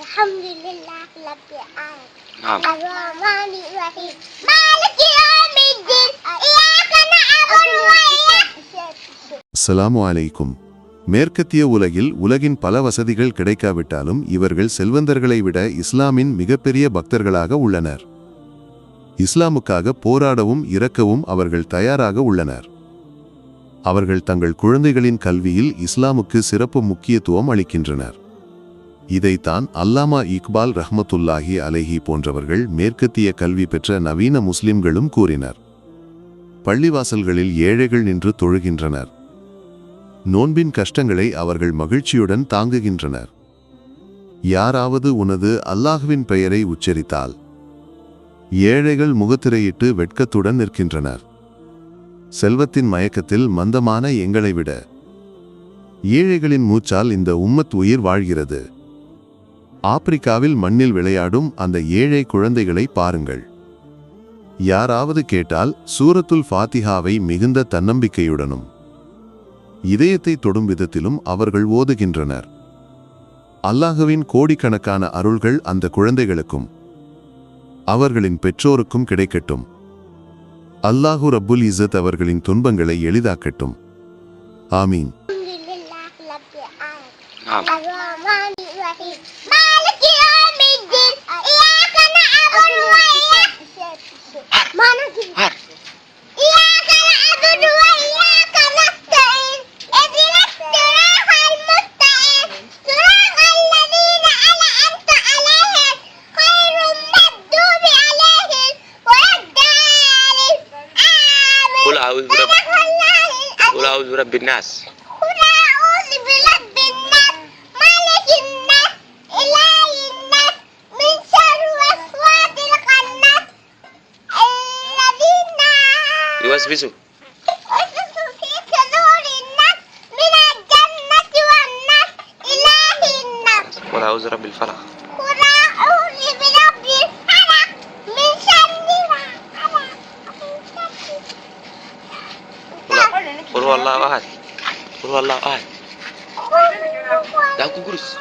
الحمد لله رب العالمين الرحمن مالك يوم الدين نعبد السلام عليكم மேற்கத்திய உலகில் உலகின் பல வசதிகள் கிடைக்காவிட்டாலும் இவர்கள் செல்வந்தர்களை விட இஸ்லாமின் மிகப்பெரிய பக்தர்களாக உள்ளனர் இஸ்லாமுக்காக போராடவும் இறக்கவும் அவர்கள் தயாராக உள்ளனர் அவர்கள் தங்கள் குழந்தைகளின் கல்வியில் இஸ்லாமுக்கு சிறப்பு முக்கியத்துவம் அளிக்கின்றனர் இதைத்தான் அல்லாமா இக்பால் ரஹமத்துல்லாஹி அலேஹி போன்றவர்கள் மேற்கத்திய கல்வி பெற்ற நவீன முஸ்லிம்களும் கூறினர் பள்ளிவாசல்களில் ஏழைகள் நின்று தொழுகின்றனர் நோன்பின் கஷ்டங்களை அவர்கள் மகிழ்ச்சியுடன் தாங்குகின்றனர் யாராவது உனது அல்லாஹுவின் பெயரை உச்சரித்தால் ஏழைகள் முகத்திரையிட்டு வெட்கத்துடன் நிற்கின்றனர் செல்வத்தின் மயக்கத்தில் மந்தமான எங்களை விட ஏழைகளின் மூச்சால் இந்த உம்மத் உயிர் வாழ்கிறது ஆப்பிரிக்காவில் மண்ணில் விளையாடும் அந்த ஏழை குழந்தைகளை பாருங்கள் யாராவது கேட்டால் சூரத்துல் ஃபாத்திஹாவை மிகுந்த தன்னம்பிக்கையுடனும் இதயத்தை தொடும் விதத்திலும் அவர்கள் ஓதுகின்றனர் அல்லாஹுவின் கோடிக்கணக்கான அருள்கள் அந்த குழந்தைகளுக்கும் அவர்களின் பெற்றோருக்கும் கிடைக்கட்டும் அல்லாஹு ரப்புல் இசத் அவர்களின் துன்பங்களை எளிதாக்கட்டும் ஆமீன் مالك يوم الدين إياك نعبد وإياك إياك نعبد وإياك نستعين اذن الصراط المستعين صراط الذين أنعمت عليهم خير المغضوب عليهم ولا الضالين آمين قل أعوذ برب قل أعوذ برب الناس يوسوسه قل أعوذ برب الفلق قل أعوذ برب الفلق من شر ما خلق قل هو الله أحد قل هو الله أحد لا كوكروس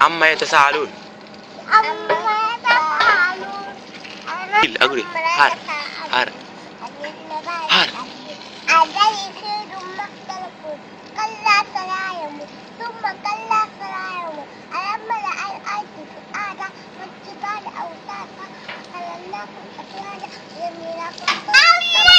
عما يتساءلون الأمر حار حار حار عليه خير مختلف كلا ترى يوم ثم كلا ترى يوم ألم رأى الأرض فؤادا والجبال أوتادا فلم نكن أطلادا لم نكن